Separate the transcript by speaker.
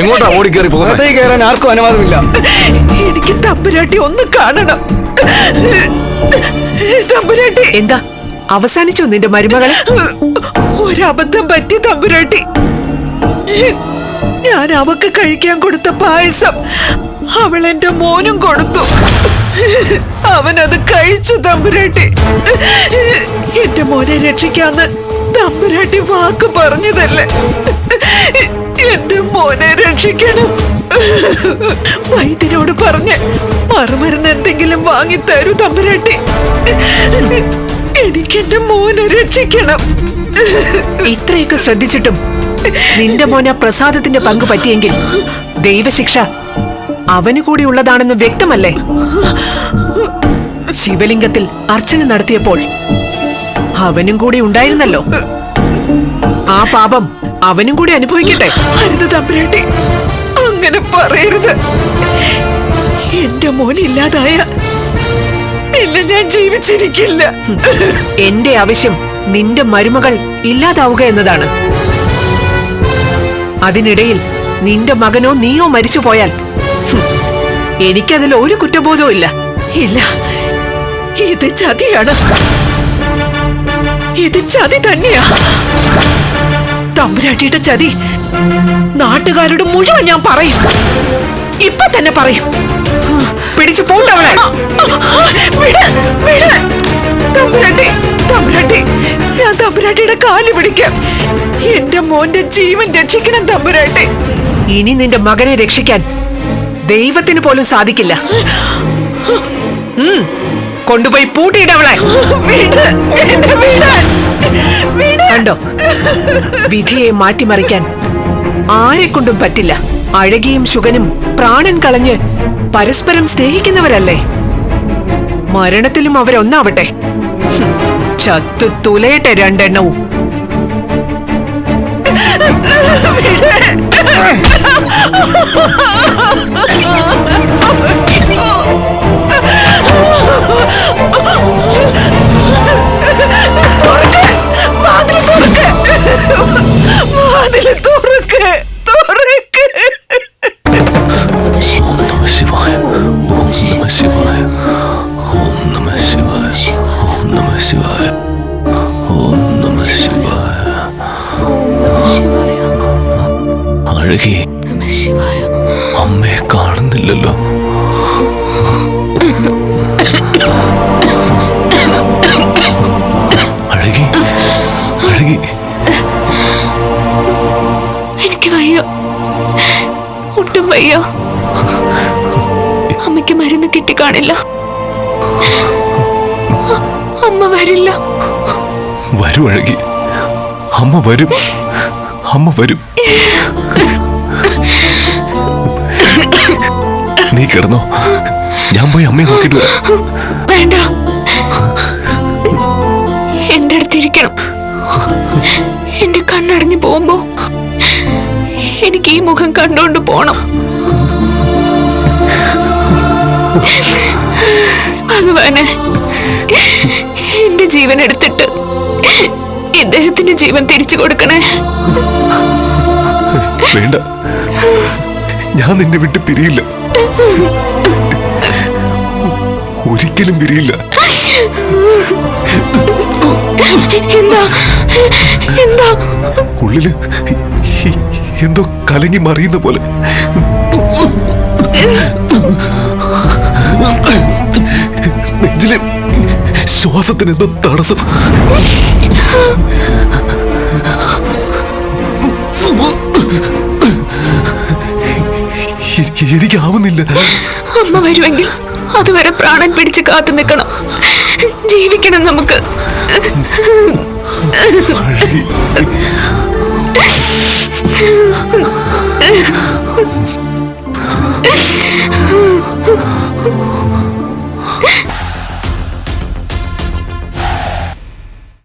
Speaker 1: എങ്ങോട്ടാ ഓടിക്കേറി പോകുന്നത്
Speaker 2: അകത്തേക്ക് കയറാൻ ആർക്കും അനുവാദമില്ല.
Speaker 3: എനിക്ക് തമ്പുരാട്ടി ഒന്ന് കാണണം. തമ്പുരാട്ടി
Speaker 4: എന്താ? അവസാനിച്ചോ നിന്റെ മരുമകൾ
Speaker 3: ഒരബദ്ധം പറ്റി തമ്പുരാട്ടി ഞാൻ അവക്ക് കഴിക്കാൻ കൊടുത്ത പായസം അവൾ എന്റെ മോനും കൊടുത്തു. അവനത് കഴിച്ചു തമ്പുരാട്ടി എന്റെ മോനെ രക്ഷിക്കാന്ന് തമ്പുരാട്ടി വാക്ക് പറഞ്ഞതല്ലേ? എന്റെ മോനെ രക്ഷിക്കണം. വൈദ്യനോട് പറഞ്ഞ് മറുമരുന്ന് എന്തെങ്കിലും വാങ്ങിത്തരൂ തമ്പുരാട്ടി. എനിക്കെന്റെ മോനെ രക്ഷിക്കണം.
Speaker 4: ഇത്രയൊക്കെ ശ്രദ്ധിച്ചിട്ടും നിന്റെ മോന പ്രസാദത്തിന്റെ പങ്ക് പറ്റിയെങ്കിൽ ദൈവശിക്ഷ അവന് കൂടി ഉള്ളതാണെന്ന് വ്യക്തമല്ലേ? ശിവലിംഗത്തിൽ അർച്ചന നടത്തിയപ്പോൾ അവനും കൂടി ഉണ്ടായിരുന്നല്ലോ. ആ പാപം അവനും കൂടി അനുഭവിക്കട്ടെ.
Speaker 3: അരുത് തമ്പുരാട്ടി. അങ്ങനെ പറയരുത്. എന്റെ മോൻ ഇല്ലാതായ പിന്നെ ഞാൻ ജീവിച്ചിരിക്കില്ല.
Speaker 4: എന്റെ ആവശ്യം നിന്റെ മരുമകൾ ഇല്ലാതാവുക എന്നതാണ്. അതിനിടയിൽ നിന്റെ മകനോ നീയോ മരിച്ചു പോയാൽ എനിക്കതിൽ ഒരു കുറ്റബോധവും ഇല്ല.
Speaker 3: ഇല്ല. ഇത് ചതിയാണ്. ഇത് ചതി തന്നെയാ. തമ്പുരാട്ടിയുടെ ചതി നാട്ടുകാരോട് മുഴുവൻ ഞാൻ പറയും. ഇപ്പൊ തന്നെ പറയും.
Speaker 4: പിടിച്ചു പോട്ടവളെ.
Speaker 3: തമ്പുരാട്ടി തമ്പുരാട്ടി ഞാൻ തമ്പുരാട്ടിയുടെ കാൽ പിടിക്കാം. എന്റെ മോന്റെ ജീവൻ രക്ഷിക്കണം തമ്പുരാട്ടി.
Speaker 4: ഇനി നിന്റെ മകനെ രക്ഷിക്കാൻ ദൈവത്തിന് പോലും സാധിക്കില്ല. കൊണ്ടുപോയി പൂട്ടിയിടവളെ
Speaker 3: വിട്. വിട്. വിട്.
Speaker 4: കണ്ടോ? വിധിയെ മാറ്റിമറിക്കാൻ ആരെ കൊണ്ടും പറ്റില്ല. അഴകിയും ശുഗനും പ്രാണൻ കളഞ്ഞ് പരസ്പരം സ്നേഹിക്കുന്നവരല്ലേ? മരണത്തിലും അവരൊന്നാവട്ടെ. ചത്തു തുലയട്ടെ രണ്ടെണ്ണവും.
Speaker 1: വാതിൽ നമ ശിവായ. ഓം നമ ശിവായ. ഓം നമ ശിവായ. അഴകി. അമ്മയെ കാണുന്നില്ലല്ലോ. അഴകി. അഴകി.
Speaker 5: എനിക്ക് വയ്യ. ഒട്ടും വയ്യ. അമ്മയ്ക്ക് മരുന്ന് കിട്ടിക്കാണില്ല. വരില്ല.
Speaker 1: വരും അഴകി. അമ്മ വരും. അമ്മ വരും. നീ കിടന്നോ. ഞാൻ പോയി അമ്മയെ നോക്കിട്ട് വരാം.
Speaker 5: വേണ്ട. എന്റെ അടുത്തിരിക്കണം എന്റെ കണ്ണടഞ്ഞു പോകുമ്പോ എനിക്ക് ഈ മുഖം കണ്ടുകൊണ്ട് പോണം. അത് എന്റെ ജീവൻ എടുത്തിട്ട് ഇദ്ദേഹത്തിന്റെ ജീവൻ തിരിച്ചു കൊടുക്കണേ?
Speaker 1: വേണ്ട. ഞാൻ നിന്നെ വിട്ട് പിരിയില്ല. ഒരിക്കലും പിരിയില്ല.
Speaker 5: എന്താ? എന്താ?
Speaker 1: ഉള്ളിൽ എന്തോ കലങ്ങി മറിയുന്ന പോലെ. ശ്വാസത്തിന് എന്തോ തടസ്സം. എനിക്ക് എനിക്കാവുന്നില്ല.
Speaker 5: അമ്മ വരുമെങ്കിൽ അതുവരെ പ്രാണൻ പിടിച്ച് കാത്തു നിൽക്കണം. ജീവിക്കണം നമുക്ക്.
Speaker 1: അഴകി